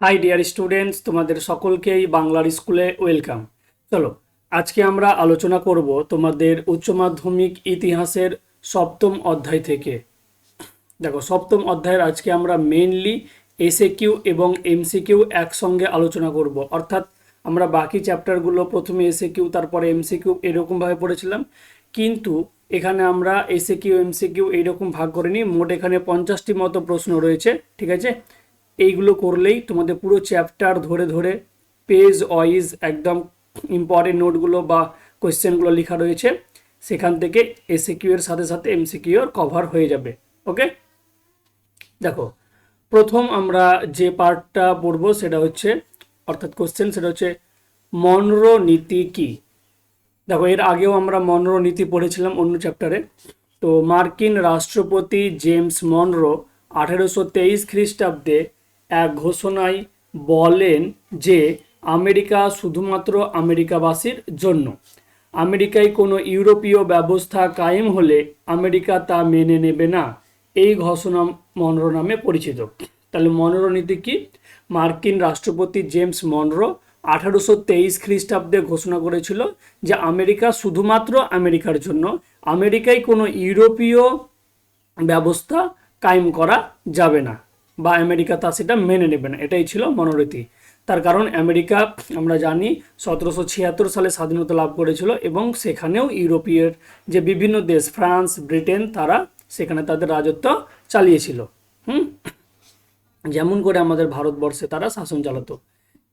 High dear students তোমাদের সকলকেই বাংলার স্কুলে ওয়েলকাম চলো, আজকে আমরা আলোচনা করব তোমাদের উচ্চ মাধ্যমিক ইতিহাসের সপ্তম অধ্যায় থেকে। দেখো, সপ্তম অধ্যায়ের আজকে আমরা মেইনলি এসএ কিউ এবং এমসিকিউ একসঙ্গে আলোচনা করব। অর্থাৎ আমরা বাকি চ্যাপ্টারগুলো প্রথমে এসএ কিউ তারপরে এমসিকিউ এরকমভাবে পড়েছিলাম। কিন্তু এখানে আমরা এসএ কিউ এমসিকিউ এইরকম ভাগ করে নিই। মোট এখানে পঞ্চাশটি মতো প্রশ্ন রয়েছে, ঠিক আছে? এইগুলো করলেই তোমাদের পুরো চ্যাপ্টার ধরে ধরে পেজ ওয়াইজ একদম ইম্পর্টেন্ট নোটগুলো বা কোয়েশ্চেনগুলো লেখা রয়েছে, সেখান থেকে এসিকিউ এর সাথে সাথে এমসিকিউ এর কভার হয়ে যাবে ওকে দেখো, প্রথম আমরা যে পার্টটা পড়ব সেটা হচ্ছে, অর্থাৎ কোশ্চেন সেটা হচ্ছে, মনরো নীতি কি? দেখো, এর আগেও আমরা মনরো নীতি পড়েছিলাম অন্য চ্যাপ্টারে তো মার্কিন রাষ্ট্রপতি জেমস মনরো আঠেরোশো তেইশ খ্রিস্টাব্দে এক ঘোষণায় বলেন যে আমেরিকা শুধুমাত্র আমেরিকাবাসীর জন্য। আমেরিকায় কোনো ইউরোপীয় ব্যবস্থা কায়েম হলে আমেরিকা তা মেনে নেবে না। এই ঘোষণা মনরো নামে পরিচিত। তাহলে মনরো নীতি কি? মার্কিন রাষ্ট্রপতি জেমস মনরো আঠারোশো তেইশ খ্রিস্টাব্দে ঘোষণা করেছিল যে আমেরিকা শুধুমাত্র আমেরিকার জন্য। আমেরিকায় কোনো ইউরোপীয় ব্যবস্থা কায়েম করা যাবে না। বা আমেরিকা তা সেটা মেনে নেবে না। এটাই ছিল মনোরীতি তার কারণ আমেরিকা, আমরা জানি, সতেরোশো ছিয়াত্তর সালে স্বাধীনতা লাভ করেছিল এবং সেখানেও ইউরোপীয় যে বিভিন্ন দেশ, ফ্রান্স, ব্রিটেন, তারা সেখানে তাদের রাজত্ব চালিয়েছিল। হুম? যেমন করে আমাদের ভারতবর্ষে তারা শাসন চালাতো।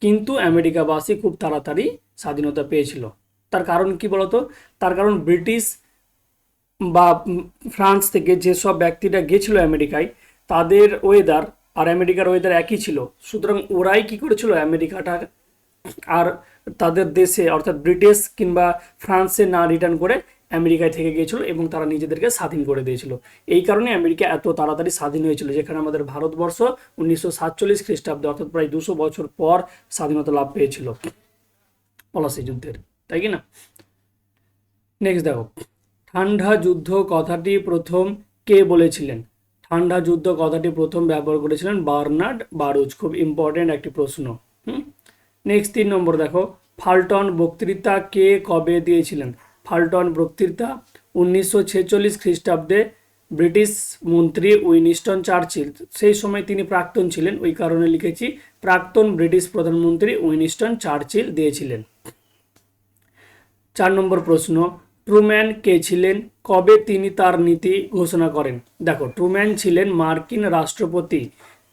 কিন্তু আমেরিকাবাসী খুব তাড়াতাড়ি স্বাধীনতা পেয়েছিল। তার কারণ কি বলতো? তার কারণ ব্রিটিশ বা ফ্রান্স থেকে যেসব ব্যক্তিরা গেছিল আমেরিকায় তাদের ওয়েদার আর আমেরিকার ওয়েদার একই ছিল। সুতরাং ওরাই কি করেছিল? আমেরিকাটা আর তাদের দেশে, অর্থাৎ ব্রিটিশ কিংবা ফ্রান্সে না রিটার্ন করে আমেরিকায় থেকে গিয়েছিল এবং তারা নিজেদেরকে স্বাধীন করে দিয়েছিল। এই কারণে আমেরিকা এত তাড়াতাড়ি স্বাধীন হয়েছিল, যেখানে আমাদের ভারতবর্ষ উনিশশো সাতচল্লিশ খ্রিস্টাব্দে, অর্থাৎ প্রায় দুশো বছর পর স্বাধীনতা লাভ পেয়েছিল পলাশি যুদ্ধের, তাই কি না? নেক্সট দেখো, ঠান্ডা যুদ্ধ কথাটি প্রথম কে বলেছিলেন? ঠান্ডা যুদ্ধ কথাটি প্রথম ব্যবহার করেছিলেন বার্নার্ড বারুজ। খুব ইম্পর্টেন্ট একটি প্রশ্ন। হুম? নেক্সট তিন নম্বর দেখো। ফাল্টন বক্তৃতা কে কবে দিয়েছিলেন? ফাল্টন বক্তৃতা উনিশশো ছেচল্লিশ খ্রিস্টাব্দে ব্রিটিশ মন্ত্রী উইনিস্টন চার্চিল। সেই সময় তিনি প্রাক্তন ছিলেন, ওই কারণে লিখেছি, প্রাক্তন ব্রিটিশ প্রধানমন্ত্রী উইনিস্টন চার্চিল দিয়েছিলেন। চার নম্বর প্রশ্ন, ট্রুম্যান কে ছিলেন? কবে তিনি তার নীতি ঘোষণা করেন? দেখো, ট্রুম্যান ছিলেন মার্কিন রাষ্ট্রপতি।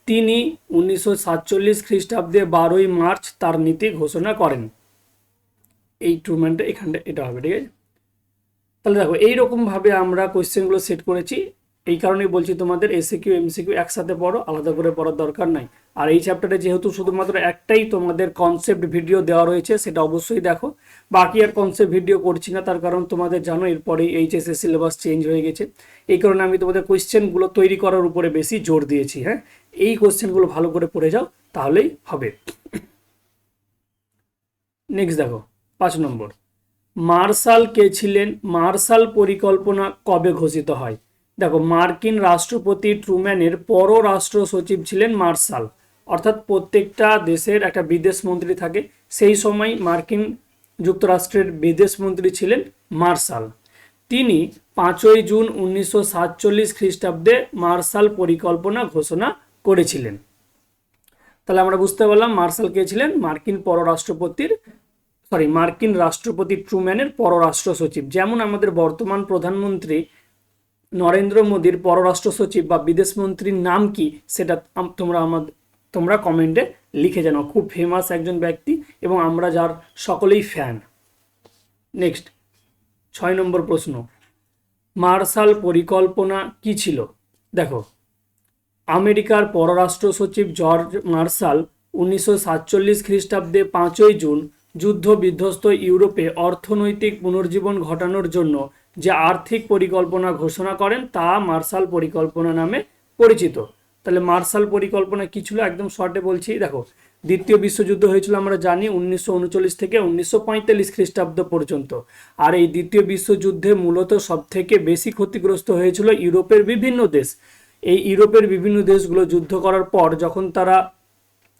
তিনি উনিশশো সাতচল্লিশ খ্রিস্টাব্দে বারোই মার্চ তার নীতি ঘোষণা করেন। এই ট্রুম্যানটা এখানটা, এটা হবে, ঠিক আছে? তাহলে দেখো, এইরকমভাবে আমরা কোয়েশ্চেনগুলো সেট করেছি। এই কারণেই বলছি তোমাদের এসিকিউ এমসিকিউ একসাথে পড়ো, আলাদা করে পড়ার দরকার নাই। আর এই চ্যাপ্টারে যেহেতু শুধুমাত্র একটাই তোমাদের কনসেপ্ট ভিডিও দেওয়া রয়েছে, সেটা অবশ্যই দেখো। বাকি আর কনসেপ্ট ভিডিও করছি না, তার কারণ তোমাদের জানো, এরপরেই এইচএসএস সিলেবাস চেঞ্জ হয়ে গেছে। এই কারণে আমি তোমাদের কোয়েশ্চেনগুলো তৈরি করার উপরে বেশি জোর দিয়েছি হ্যাঁ? এই কোয়েশ্চেনগুলো ভালো করে পড়ে যাও, তাহলেই হবে। নেক্সট দেখো, পাঁচ নম্বর। মার্শাল কে ছিলেন, মার্শাল পরিকল্পনা কবে ঘোষিত হয়? দেখো, মার্কিন রাষ্ট্রপতি ট্রুম্যানের পররাষ্ট্র সচিব ছিলেন মার্শাল। অর্থাৎ প্রত্যেকটা দেশের একটা বিদেশ মন্ত্রী থাকে। সেই সময় মার্কিন যুক্তরাষ্ট্রের বিদেশ মন্ত্রী ছিলেন মার্শাল। তিনি পাঁচই জুন উনিশশো সাতচল্লিশ খ্রিস্টাব্দে মার্শাল পরিকল্পনা ঘোষণা করেছিলেন। তাহলে আমরা বুঝতে পারলাম মার্শাল কে ছিলেন? মার্কিন পররাষ্ট্রপতির সরি মার্কিন রাষ্ট্রপতি ট্রুম্যানের পররাষ্ট্র সচিব যেমন আমাদের বর্তমান প্রধানমন্ত্রী নরেন্দ্র মোদীর পররাষ্ট্র সচিব বা বিদেশ মন্ত্রীর নাম কি সেটা তোমরা আমাদের তোমরা কমেন্টে লিখে জানাও। খুব ফেমাস একজন ব্যক্তি এবং আমরা যার সকলেই ফ্যান নেক্সট ছয় নম্বর প্রশ্ন। মার্শাল পরিকল্পনা কি ছিল? দেখো, আমেরিকার পররাষ্ট্র সচিব জর্জ মার্শাল উনিশশো সাতচল্লিশ খ্রিস্টাব্দে পাঁচই জুন যুদ্ধ বিধ্বস্ত ইউরোপে অর্থনৈতিক পুনর্জীবন ঘটানোর জন্য যে আর্থিক পরিকল্পনা ঘোষণা করেন তা মার্শাল পরিকল্পনা নামে পরিচিত। তাহলে মার্শাল পরিকল্পনা কি ছিল? একদম শর্টে বলছি। দেখো, দ্বিতীয় বিশ্বযুদ্ধ হয়েছিল আমরা জানি উনিশশো উনচল্লিশ থেকে উনিশশো পঁয়তাল্লিশ খ্রিস্টাব্দ পর্যন্ত। আর এই দ্বিতীয় বিশ্বযুদ্ধে মূলত সব থেকে বেশি ক্ষতিগ্রস্ত হয়েছিল ইউরোপের বিভিন্ন দেশ। এই ইউরোপের বিভিন্ন দেশগুলো যুদ্ধ করার পর যখন তারা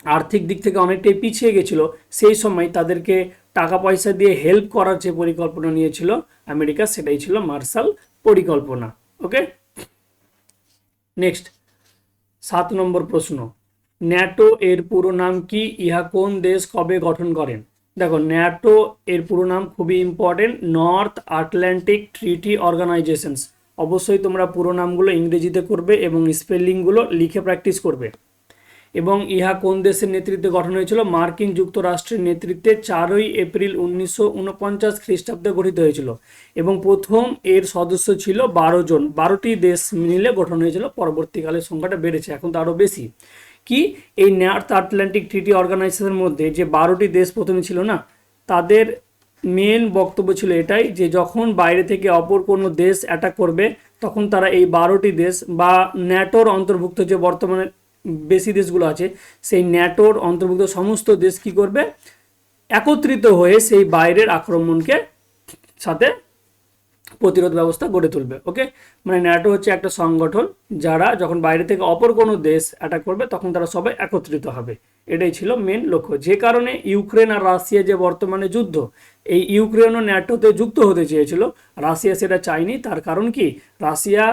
আর্থিক দিক থেকে অনেকটাই পিছিয়ে গেছিল, সেই সময় তাদেরকে টাকা পয়সা দিয়ে হেল্প করার যে পরিকল্পনা নিয়েছিল আমেরিকা, সেটাই ছিল মার্শাল পরিকল্পনা ওকে নেক্সট সাত নম্বর প্রশ্ন, ন্যাটো এর পুরো নাম কি? ইহা কোন দেশ কবে গঠন করেন? দেখো, ন্যাটো এর পুরো নাম খুবই important North Atlantic Treaty Organisations অবশ্যই তোমরা পুরো নামগুলো ইংরেজিতে করবে এবং স্পেলিংগুলো লিখে প্র্যাকটিস করবে। এবং ইহা কোন দেশের নেতৃত্বে গঠন হয়েছিল? মার্কিন যুক্তরাষ্ট্রের নেতৃত্বে চারই এপ্রিল উনিশশো উনপঞ্চাশ খ্রিস্টাব্দে গঠিত হয়েছিল এবং প্রথম এর সদস্য ছিল বারো জন। বারোটি দেশ মিলে গঠন হয়েছিল। পরবর্তীকালে সংখ্যাটা বেড়েছে, এখন তো আরও বেশি। কি? এই নর্থ আটলান্টিক ট্রিটি অর্গানাইজেশনের মধ্যে যে বারোটি দেশ প্রথমে ছিল না, তাদের মেন বক্তব্য ছিল এটাই যে যখন বাইরে থেকে অপর কোনো দেশ অ্যাটাক করবে, তখন তারা এই বারোটি দেশ বা ন্যাটোর অন্তর্ভুক্ত যে বর্তমানে বেশি দেশগুলো আছে, সেই ন্যাটোর অন্তর্ভুক্ত সমস্ত দেশ কি করবে? একত্রিত হয়ে সেই বাইরের আক্রমণকে সাথে প্রতিরোধ ব্যবস্থা গড়ে তুলবে, ওকে? মানে ন্যাটো হচ্ছে একটা সংগঠন যারা যখন বাইরে থেকে অপর কোনো দেশ অ্যাটাক করবে, তখন তারা সবাই একত্রিত হবে। এটাই ছিল মেন লক্ষ্য। যে কারণে ইউক্রেন আর রাশিয়া যে বর্তমানে যুদ্ধ, এই ইউক্রেনও ন্যাটোতে যুক্ত হতে চেয়েছিল। রাশিয়া সেটা চায়নি, তার কারণ কি? রাশিয়া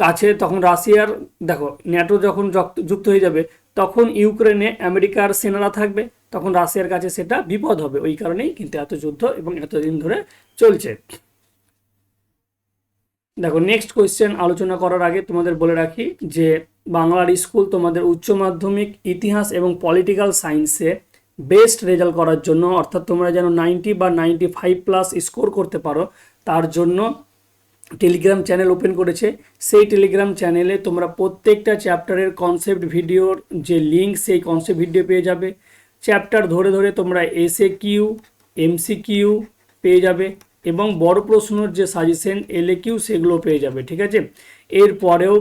কাছে তখন রাশিয়ার, দেখো, ন্যাটো যখন যুক্ত- হয়ে যাবে, তখন ইউক্রেনে আমেরিকার সেনারা থাকবে, তখন রাশিয়ার কাছে সেটা বিপদ হবে। ওই কারণেই কিন্তু এত যুদ্ধ এবং এতদিন ধরে চলছে। দেখো নেক্সট কোয়েশ্চেন আলোচনা করার আগে তোমাদের বলে রাখি যে বাংলার স্কুল তোমাদের উচ্চ মাধ্যমিক, ইতিহাস এবং পলিটিক্যাল সায়েন্সে বেস্ট রেজাল্ট করার জন্য, অর্থাৎ তোমরা যেন নাইনটি বা নাইনটি ফাইভ প্লাস স্কোর করতে পারো, তার জন্য টেলিগ্রাম চ্যানেল ওপেন করেছে। সেই টেলিগ্রাম চ্যানেলে তোমরা প্রত্যেকটা চ্যাপ্টারের কনসেপ্ট ভিডিওর যে লিঙ্ক সেই কনসেপ্ট ভিডিও পেয়ে যাবে। চ্যাপ্টার ধরে ধরে তোমরা এসএ কিউ এমসি কিউ পেয়ে যাবে এবং বড় প্রশ্নর যে সাজেশন এলএ কিউ সেগুলো পেয়ে যাবে, ঠিক আছে? এরপরেও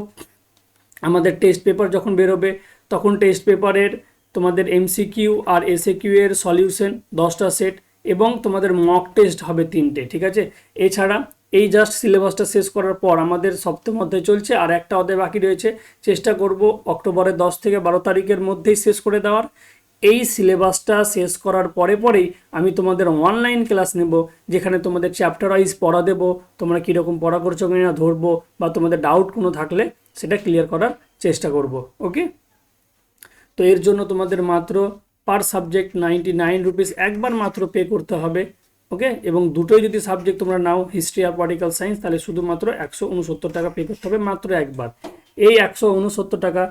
আমাদের টেস্ট পেপার যখন বেরোবে, তখন টেস্ট পেপারের তোমাদের এমসিকিউ আর এসএকিউ এর সলিউশন দশটা সেট এবং তোমাদের মক টেস্ট হবে তিনটে, ঠিক আছে? এছাড়া এই জাস্ট সিলেবাসটা শেষ করার পর আমাদের সপ্তম অধ্যায় চলছে, আর একটা অধ্যায় বাকি রয়েছে। চেষ্টা করব অক্টোবরের দশ থেকে বারো তারিখের মধ্যেই শেষ করে দেওয়ার। এই সিলেবাসটা শেষ করার পরে পরেই আমি তোমাদের অনলাইন ক্লাস নেব, যেখানে তোমাদের চ্যাপ্টার ওয়াইজ পড়া দেবো, তোমরা কীরকম পড়া করছ কিনা ধরবো, বা তোমাদের ডাউট কোনো থাকলে সেটা ক্লিয়ার করার চেষ্টা করব ওকে তো এর জন্য তোমাদের মাত্র per subject ninety nine rupees একবার মাত্র পে করতে হবে। ওকে এবং দুটোই যদি সাবজেক্ট তোমরা নাও হিস্ট্রি আর পলিটিক্যাল সায়েন্স তাহলে শুধুমাত্র একশো উনসত্তর টাকা পে করতে হবে মাত্র একবার। এই একশো উনসত্তর টাকা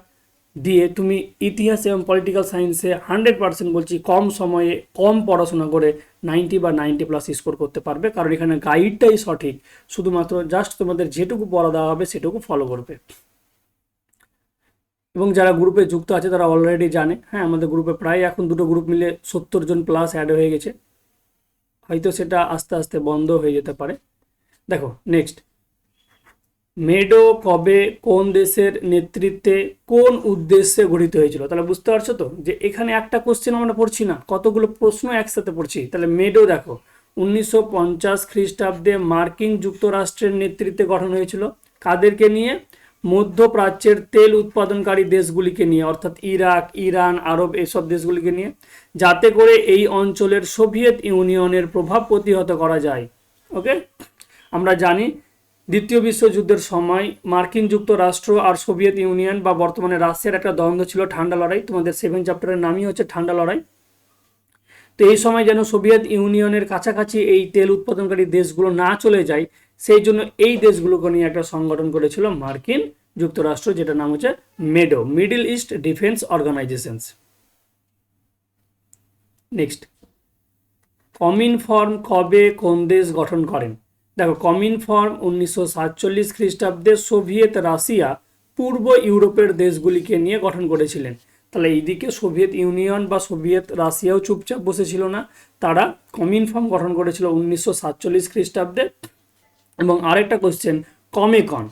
দিয়ে তুমি ইতিহাস এবং পলিটিক্যাল সায়েন্সে হান্ড্রেড পার্সেন্ট বলছি কম সময়ে, কম পড়াশোনা করে নাইনটি বা নাইনটি প্লাস স্কোর করতে পারবে। কারণ এখানে গাইডটাই সঠিক। শুধুমাত্র জাস্ট তোমাদের যেটুকু পড়া দেওয়া হবে সেটুকু ফলো করবে। এবং যারা গ্রুপে যুক্ত আছে তারা অলরেডি জানে। হ্যাঁ আমাদের গ্রুপে প্রায় এখন দুটো গ্রুপ মিলে সত্তর জন প্লাস অ্যাড হয়ে গেছে। হয়তো সেটা আস্তে আস্তে বন্ধ হয়ে যেতে পারে। দেখো নেক্সট মেডো কবে কোন দেশের নেতৃত্বে কোন উদ্দেশ্যে গঠিত হয়েছিল? তাহলে বুঝতে পারছ তো? যে এখানে একটা কোশ্চেন আমরা পড়ছি না, কতগুলো প্রশ্ন একসাথে পড়ছি। তাহলে মেডো দেখো, উনিশশো পঞ্চাশ খ্রিস্টাব্দে মার্কিন যুক্তরাষ্ট্রের নেতৃত্বে গঠন হয়েছিল। কাদেরকে নিয়ে? মধ্যপ্রাচ্যের তেল উৎপাদনকারী দেশগুলিকে নিয়ে, অর্থাৎ ইরাক, ইরান, আরব এসব দেশগুলিকে নিয়ে, যাতে করে এই অঞ্চলের সোভিয়েত ইউনিয়নের প্রভাব প্রতিহত করা যায়। ওকে আমরা জানি, দ্বিতীয় বিশ্বযুদ্ধের সময় মার্কিন যুক্তরাষ্ট্র আর সোভিয়েত ইউনিয়ন বা বর্তমানে রাশিয়ার একটা দ্বন্দ্ব ছিল ঠান্ডা লড়াই। তোমাদের সেভেন চ্যাপ্টারের নামই হচ্ছে ঠান্ডা লড়াই। তো এই সময় যেন সোভিয়েত ইউনিয়নের কাছাকাছি এই তেল উৎপাদনকারী দেশগুলো না চলে যায় সেই জন্য এই দেশগুলোকে নিয়ে একটা সংগঠন করেছিল মার্কিন যুক্তরাষ্ট্র যেটা নাম হচ্ছে MEDO, Middle East Defence Organisations. Next. Cominform কবে কোন দেশ গঠন করেন? দেখো, কমিন ফর্ম উনিশশো সাতচল্লিশ খ্রিস্টাব্দে সোভিয়েত রাশিয়া পূর্ব ইউরোপের দেশগুলিকে নিয়ে গঠন করেছিলেন। তাহলে এইদিকে সোভিয়েত ইউনিয়ন বা সোভিয়েত রাশিয়াও চুপচাপ বসেছিল না। তারা কমিন ফর্ম গঠন করেছিল উনিশশো সাতচল্লিশ খ্রিস্টাব্দে। এবং আরেকটা কোশ্চেন কমেকন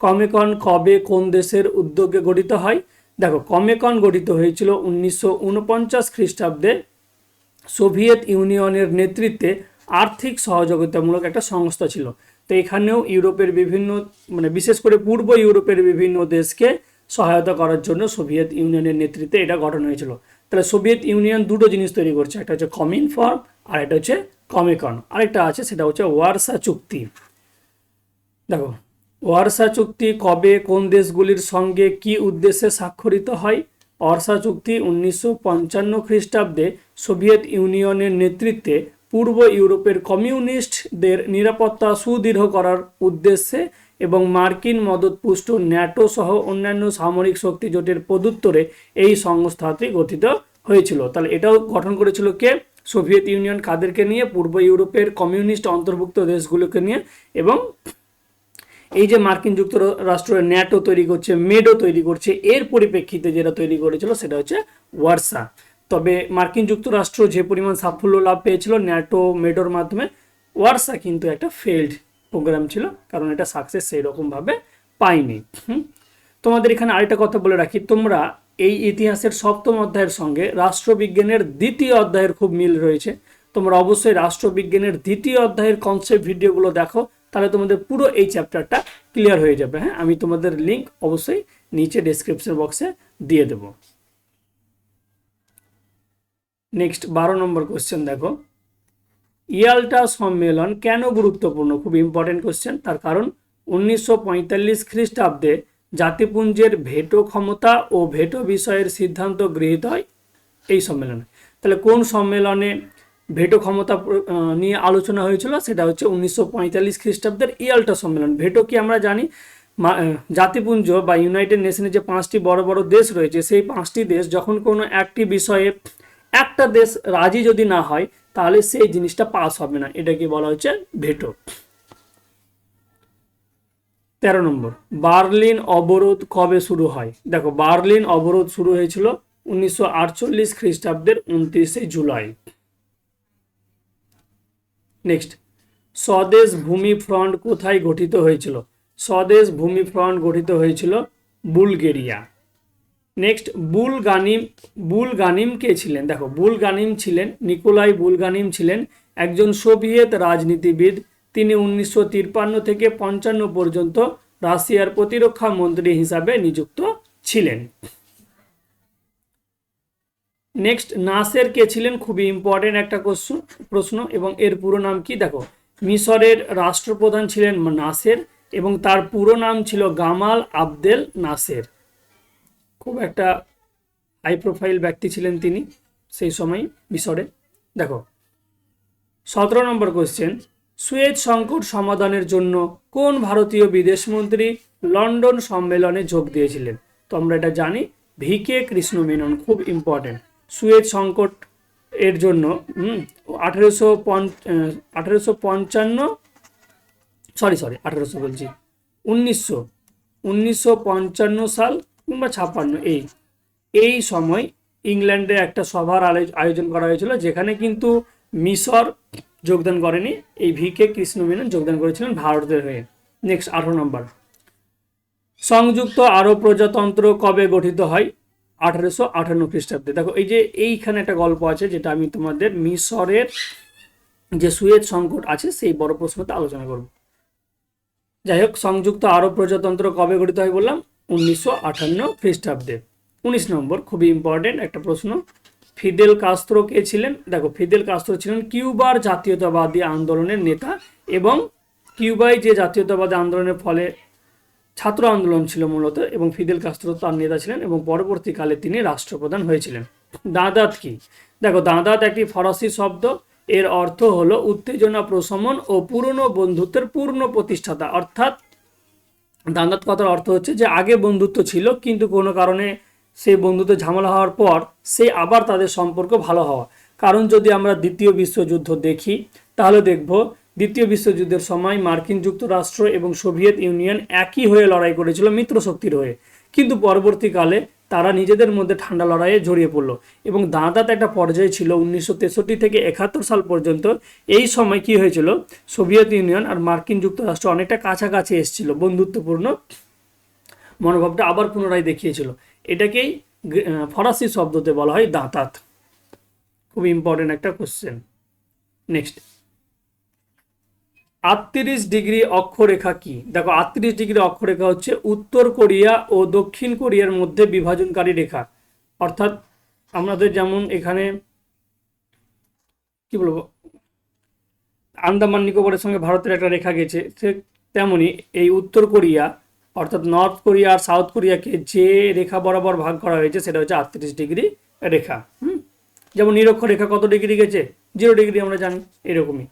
কমেকন কবে কোন দেশের উদ্যোগে গঠিত হয়? দেখো কমেকন গঠিত হয়েছিল উনিশশো উনপঞ্চাশ খ্রিস্টাব্দে। সোভিয়েত ইউনিয়নের নেতৃত্বে আর্থিক সহযোগিতামূলক একটা সংস্থা ছিল। তো এখানেও ইউরোপের বিভিন্ন মানে বিশেষ করে পূর্ব ইউরোপের বিভিন্ন দেশকে সহায়তা করার জন্য সোভিয়েত ইউনিয়নের নেতৃত্বে এটা গঠন হয়েছিল। তাহলে সোভিয়েত ইউনিয়ন দুটো জিনিস তৈরি করছে, একটা হচ্ছে কমিন ফর্ম আর একটা হচ্ছে কমিকন আরেকটা আছে, সেটা হচ্ছে ওয়ারসা চুক্তি। দেখো, ওয়ারসা চুক্তি কবে কোন দেশগুলির সঙ্গে কি উদ্দেশ্যে স্বাক্ষরিত হয়? ওয়ারসা চুক্তি উনিশশো পঞ্চান্ন খ্রিস্টাব্দে সোভিয়েত ইউনিয়নের নেতৃত্বে পূর্ব ইউরোপের কমিউনিস্টদের নিরাপত্তা সুদৃঢ় করার উদ্দেশ্যে এবং মার্কিন মদতপুষ্ট ন্যাটো সহ অন্যান্য সামরিক শক্তি জোটের পদুত্তরে এই সংস্থাটি গঠিত হয়েছিল। তাহলে এটাও গঠন করেছিল কে? সোভিয়েত ইউনিয়ন কাদেরকে নিয়ে? পূর্ব ইউরোপের কমিউনিস্ট অন্তর্ভুক্ত দেশগুলোকে নিয়ে এবং এই যে মার্কিন যুক্তরাষ্ট্র ন্যাটো তৈরি করছে, মেডো তৈরি করছে, এর পরিপ্রেক্ষিতে যেটা তৈরি করেছিল সেটা হচ্ছে ওয়ার্সা। তবে মার্কিন যুক্তরাষ্ট্র যে পরিমাণ সাফল্য লাভ পেয়েছিল ন্যাটো, মেডোর মাধ্যমে, ওয়ার্সা কিন্তু একটা ফেল্ড প্রোগ্রাম ছিল, কারণ এটা সাকসেস সেই রকমভাবে হুম? তোমাদের এখানে আরেকটা কথা বলে রাখি, তোমরা এই ইতিহাসের সপ্তম অধ্যায়ের সঙ্গে রাষ্ট্রবিজ্ঞানের দ্বিতীয় অধ্যায়ের খুব মিল রয়েছে। তোমরা অবশ্যই রাষ্ট্রবিজ্ঞানের দ্বিতীয় অধ্যায়ের কনসেপ্ট ভিডিওগুলো দেখো তাহলে তোমাদের পুরো এই চ্যাপ্টারটা ক্লিয়ার হয়ে যাবে হ্যাঁ? আমি তোমাদের লিঙ্ক অবশ্যই নিচে ডেসক্রিপশন বক্সে দিয়ে দেব। নেক্সট বারো নম্বর কোশ্চেন দেখো। ইয়াল্টা সম্মেলন কেন গুরুত্বপূর্ণ? খুব ইম্পর্টেন্ট কোশ্চেন তার কারণ উনিশশো পঁয়তাল্লিশ খ্রিস্টাব্দে জাতিপুঞ্জের ভেটো ক্ষমতা ও ভেটো বিষয়ের সিদ্ধান্ত গৃহীত হয় এই সম্মেলনে। তাহলে কোন সম্মেলনে ভেটো ক্ষমতা নিয়ে আলোচনা হয়েছিল, সেটা হচ্ছে উনিশশো পঁয়তাল্লিশ খ্রিস্টাব্দের ইয়াল্টা সম্মেলন ভেটো কি আমরা জানি? জাতিপুঞ্জ বা ইউনাইটেড নেশনের যে পাঁচটি বড় বড় দেশ রয়েছে, সেই পাঁচটি দেশ যখন কোনো একটি বিষয়ে একটা দেশ রাজি যদি না হয়, তাহলে সেই জিনিসটা পাস হবে না। এটাকে বলা হচ্ছে ভেটো। তেরো নম্বর, বার্লিন অবরোধ কবে শুরু হয়? দেখো, বার্লিন অবরোধ শুরু হয়েছিল উনিশশো আটচল্লিশ খ্রিস্টাব্দের উনত্রিশে জুলাই। নেক্সট স্বদেশ ভূমি ফ্রন্ট কোথায় গঠিত হয়েছিল? স্বদেশ ভূমি ফ্রন্ট গঠিত হয়েছিল Bulgaria. Next Bulganin Bulganin কে ছিলেন? দেখো বুল গানিম ছিলেন, নিকোলাই বুল গানিম ছিলেন, একজন সোভিয়েত রাজনীতিবিদ। তিনি উনিশশো তিপ্পান্ন থেকে পঞ্চান্ন পর্যন্ত রাশিয়ার প্রতিরক্ষা মন্ত্রী হিসাবে নিযুক্ত ছিলেন। নেক্সট নাসের কে ছিলেন খুবই ইম্পর্টেন্ট একটা কোশ্চন প্রশ্ন, এবং এর পুরো নাম কি? দেখো, মিশরের রাষ্ট্রপ্রধান ছিলেন নাসের, এবং তার পুরো নাম ছিল গামাল আবদেল নাসের। খুব একটা হাই প্রোফাইল ব্যক্তি ছিলেন তিনি সেই সময় মিশরে। দেখো, সতেরো নম্বর কোশ্চেন সুয়েজ সংকট সমাধানের জন্য কোন ভারতীয় বিদেশমন্ত্রী লন্ডন সম্মেলনে যোগ দিয়েছিলেন? তো আমরা এটা জানি ভিকে কৃষ্ণ মেনন খুব ইম্পর্টেন্ট সুয়েজ সংকট এর জন্য আঠেরোশো আঠেরোশো পঞ্চান্ন সরি সরি আঠেরোশো বলছি, উনিশশো উনিশশো পঞ্চান্ন সাল কিংবা ছাপ্পান্ন, এই এই সময় ইংল্যান্ডে একটা সভার আয়োজন করা হয়েছিল, যেখানে কিন্তু মিশর যোগদান করেনি, এই ভিকে কৃষ্ণ মেনন যোগদান করেছিলেন ভারতের হয়ে। নেক্সট আঠারো নম্বর। সংযুক্ত আরব প্রজাতন্ত্র কবে গঠিত হয়? আঠারোশো আঠান্ন খ্রিস্টাব্দে। দেখো, এই যে এইখানে একটা গল্প আছে যেটা আমি তোমাদের মিশরের যে সুয়েজ সংকট আছে, সেই বড় প্রশ্নতে আলোচনা করব। যাই হোক, সংযুক্ত আরব প্রজাতন্ত্র কবে গঠিত হয় বললাম? উনিশশো আটান্ন খ্রিস্টাব্দে। উনিশ নম্বর, খুবই ইম্পর্টেন্ট একটা প্রশ্ন। ফিদেল কাস্ত্রো কে ছিলেন? দেখো, ফিদেল কাস্ত্রো ছিলেন কিউবার জাতীয়তাবাদী আন্দোলনের নেতা এবং কিউবায় যে জাতীয়তাবাদী আন্দোলনের ফলে ছাত্র আন্দোলন ছিল মূলত এবং ফিদেল কাস্ত্রো তার নেতা ছিলেন এবং পরবর্তীকালে তিনি রাষ্ট্রপ্রধান হয়েছিলেন। দাঁদাত কি? দেখো, দাঁদাত একটি ফরাসি শব্দ। এর অর্থ হলো উত্তেজনা প্রশমন ও পুরনো বন্ধুত্বের পূর্ণ প্রতিষ্ঠাতা। অর্থাৎ দাঁদাত কথার অর্থ হচ্ছে যে আগে বন্ধুত্ব ছিল, কিন্তু কোনো কারণে সেই বন্ধুত্ব ঝামেলা হওয়ার পর সে আবার তাদের সম্পর্ক ভালো হওয়া। কারণ যদি আমরা দ্বিতীয় বিশ্বযুদ্ধ দেখি, তাহলে দেখব দ্বিতীয় বিশ্বযুদ্ধের সময় মার্কিন যুক্তরাষ্ট্র এবং সোভিয়েত ইউনিয়ন একই হয়ে লড়াই করেছিল মিত্রশক্তির হয়ে। কিন্তু পরবর্তীকালে তারা নিজেদের মধ্যে ঠান্ডা লড়াইয়ে জড়িয়ে পড়ল এবং দাঁদাত একটা পর্যায়ে ছিল উনিশশো তেষট্টি থেকে একাত্তর সাল পর্যন্ত। এই সময় কি হয়েছিল? সোভিয়েত ইউনিয়ন আর মার্কিন যুক্তরাষ্ট্র অনেকটা কাছাকাছি এসেছিল, বন্ধুত্বপূর্ণ মনোভাবটা আবার পুনরায় দেখিয়েছিল। এটাকেই ফরাসি শব্দতে বলা হয় দাঁতাত। খুব ইম্পর্টেন্ট একটা কোশ্চেন নেক্সট আটত্রিশ ডিগ্রি অক্ষরেখা কি? দেখো, আটত্রিশ ডিগ্রি অক্ষরেখা হচ্ছে উত্তর কোরিয়া ও দক্ষিণ কোরিয়ার মধ্যে বিভাজনকারী রেখা। অর্থাৎ আমাদের যেমন এখানে, কি বলব, আন্দামান নিকোবরের সঙ্গে ভারতের একটা রেখা গেছে, সে তেমনি এই উত্তর কোরিয়া, অর্থাৎ নর্থ কোরিয়া আর সাউথ কোরিয়াকে যে রেখা বরাবর ভাগ করা হয়েছে, সেটা হচ্ছে আটত্রিশ ডিগ্রি রেখা, হুম? যেমন নিরক্ষর রেখা কত ডিগ্রি গেছে? জিরো ডিগ্রি আমরা জানি, এরকমই।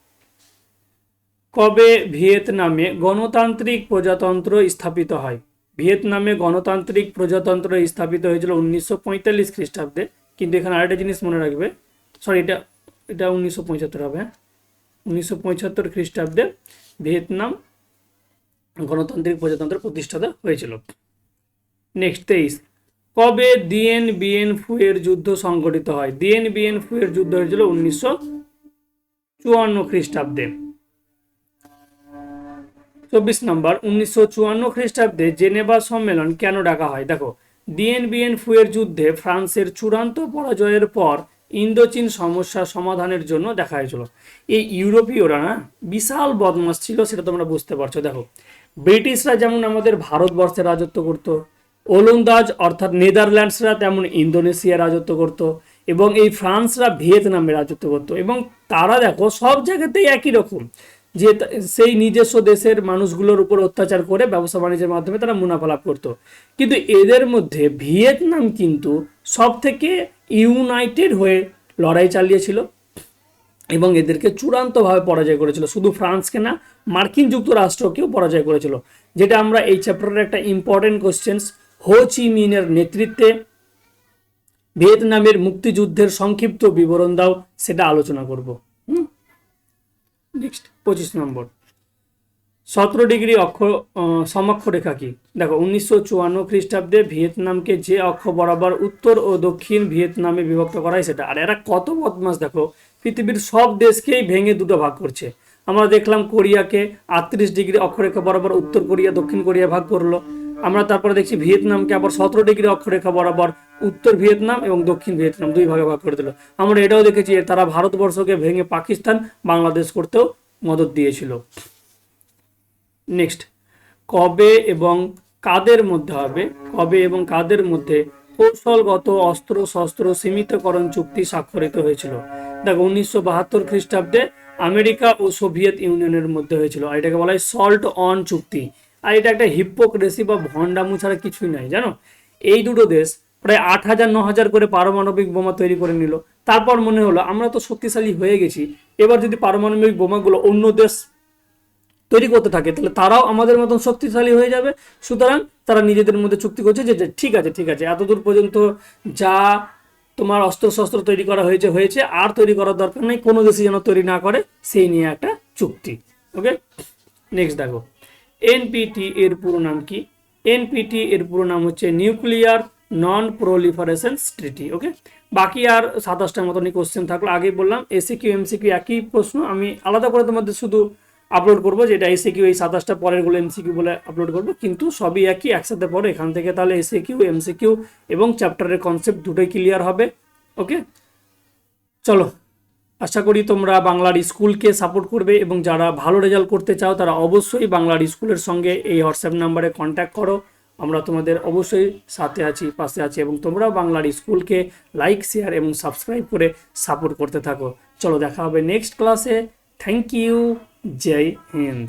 কবে ভিয়েতনামে গণতান্ত্রিক প্রজাতন্ত্র স্থাপিত হয়? ভিয়েতনামে গণতান্ত্রিক প্রজাতন্ত্র স্থাপিত হয়েছিল উনিশশো পঁয়তাল্লিশ খ্রিস্টাব্দে। কিন্তু এখানে আরেকটা জিনিস মনে রাখবে। সরি এটা এটা উনিশশো পঁচাত্তর হবে হ্যাঁ? উনিশশো পঁচাত্তর খ্রিস্টাব্দে ভিয়েতনাম গণতান্ত্রিক প্রজাতন্ত্র প্রতিষ্ঠাতা হয়েছিল। নেক্সট তেইশ। কবে দিয়েন বিএন ফুয়ের যুদ্ধ সংঘটিত হয়? দিয়েন বিএন ফুয়ের যুদ্ধ হয়েছিল উনিশশো চুয়ান্ন খ্রিস্টাব্দে। চব্বিশ নম্বর উনিশশো চুয়ান্ন খ্রিস্টাব্দে জেনেভা সম্মেলন কেন ডাকা হয়? দেখো ডিএনবিএন ফুয়ের যুদ্ধে ফ্রান্সের চূড়ান্ত পরাজয়ের পর ইন্দোচীন সমস্যা সমাধানের জন্য দেখা হয়েছিল। এই ইউরোপীয়রা না, বিশাল বদমাস ছিল সেটা তোমরা বুঝতে পারছ। দেখো, ব্রিটিশরা যেমন আমাদের ভারতবর্ষে রাজত্ব করত, ওলন্দাজ অর্থাৎ নেদারল্যান্ডসরা তেমন ইন্দোনেশিয়া রাজত্ব করত এবং এই ফ্রান্সরা ভিয়েতনামে রাজত্ব করত এবং তারা দেখো সব জায়গাতেই একই রকম। যে সেই নিজস্ব দেশের মানুষগুলোর উপর অত্যাচার করে ব্যবসা বাণিজ্যের মাধ্যমে তারা মুনাফা লাভ করতো। কিন্তু এদের মধ্যে ভিয়েতনাম কিন্তু সব থেকে ইউনাইটেড হয়ে লড়াই চালিয়েছিল এবং এদেরকে চূড়ান্তভাবে পরাজয় করেছিল। শুধু ফ্রান্সকে না, মার্কিন যুক্তরাষ্ট্রকেও পরাজয় করেছিল। যেটা আমরা এই চ্যাপ্টারের একটা ইম্পর্টেন্ট কোশ্চেন্স হো চি মিনের নেতৃত্বে ভিয়েতনামের মুক্তিযুদ্ধের সংক্ষিপ্ত বিবরণ দাও, সেটা আলোচনা করব। নেক্সট পঁচিশ নম্বর। সতেরো ডিগ্রি অক্ষ আহ, সমক্ষ রেখা কি? দেখো উনিশশো চুয়ান্ন খ্রিস্টাব্দে ভিয়েতনামকে যে অক্ষ বরাবর উত্তর ও দক্ষিণ ভিয়েতনামে বিভক্ত করা হয় সেটা। আর এরা কত বদমাস দেখো পৃথিবীর সব দেশকেই ভেঙে দুটো ভাগ করছে। আমরা দেখলাম কোরিয়াকে আটত্রিশ ডিগ্রি অক্ষরেখা বরাবর উত্তর কোরিয়া দক্ষিণ কোরিয়া ভাগ করল। আমরা তারপরে দেখছি ভিয়েতনামকে আবার সতেরো ডিগ্রি অক্ষরেখা বরাবর উত্তর ভিয়েতনাম এবং দক্ষিণ ভিয়েতনাম দুই ভাগে ভাগ করে দিল। আমরা এটাও দেখেছি তারা ভারতবর্ষকে ভেঙে পাকিস্তান বাংলাদেশ করতেও মদত দিয়েছিল। নেক্সট, কবে এবং কাদের মধ্যে হবে? কবে এবং কাদের মধ্যে কৌশলগত অস্ত্র শস্ত্র সীমিতকরণ চুক্তি স্বাক্ষরিত হয়েছিল? দেখো, উনিশশো বাহাত্তর খ্রিস্টাব্দে আমেরিকা ও সোভিয়েত ইউনিয়নের মধ্যে হয়েছিল। আর এটাকে বলা হয় সল্ট অন চুক্তি। আর এটা একটা হিপ্পোক্রেসি বা ভণ্ডামু ছাড়া কিছুই নাই, জানো? এই দুটো দেশ প্রায় আট হাজার, ন হাজার করে পারমাণবিক বোমা তৈরি করে নিল। তারপর মনে হলো, আমরা তো শক্তিশালী হয়ে গেছি, এবার যদি পারমাণবিক বোমাগুলো অন্য দেশ তৈরি করতে থাকে, তাহলে তারাও আমাদের মতন শক্তিশালী হয়ে যাবে। সুতরাং তারা নিজেদের মধ্যে চুক্তি করছে যে ঠিক আছে ঠিক আছে, এতদূর পর্যন্ত যা তোমার অস্ত্র শস্ত্র তৈরি করা হয়েছে হয়েছে, আর তৈরি করার দরকার নেই, কোনো দেশই যেন তৈরি না করে, সেই নিয়ে একটা চুক্তি। ওকে নেক্সট দেখো। এনপিটি এর পুরো নাম কি? এনপিটি এর পুরো নাম হচ্ছে নিউক্লিয়ার নন প্রলিফারেশন ট্রিটি ওকে বাকি আর সাতাশটার মতনই কোশ্চেন থাকল। আগেই বললাম এসিকিউ এমসিকিউ একই প্রশ্ন। আমি আলাদা করে তোমাদের শুধু আপলোড করব যেটা এসিকিউ এই সাতাশটা পরেরগুলো এমসিকিউ বলে আপলোড করব। কিন্তু সবই একই, একসাথে পড়ো এখান থেকে তাহলে এসি এসিকিউ এমসিকিউ এবং চ্যাপ্টারের কনসেপ্ট দুটোই ক্লিয়ার হবে ওকে চলো। আশা করি তোমরা বাংলার স্কুলকে সাপোর্ট করবে এবং যারা ভালো রেজাল্ট করতে চাও, তারা অবশ্যই বাংলার স্কুলের সঙ্গে এই হোয়াটসঅ্যাপ নাম্বারে কন্ট্যাক্ট করো। আমরা তোমাদের অবশ্যই সাথে আছি, পাশে আছি এবং তোমরাও বাংলার স্কুলকে লাইক শেয়ার এবং সাবস্ক্রাইব করে সাপোর্ট করতে থাকো। চলো দেখা হবে নেক্সট ক্লাসে থ্যাংক ইউ জয় হিন্দ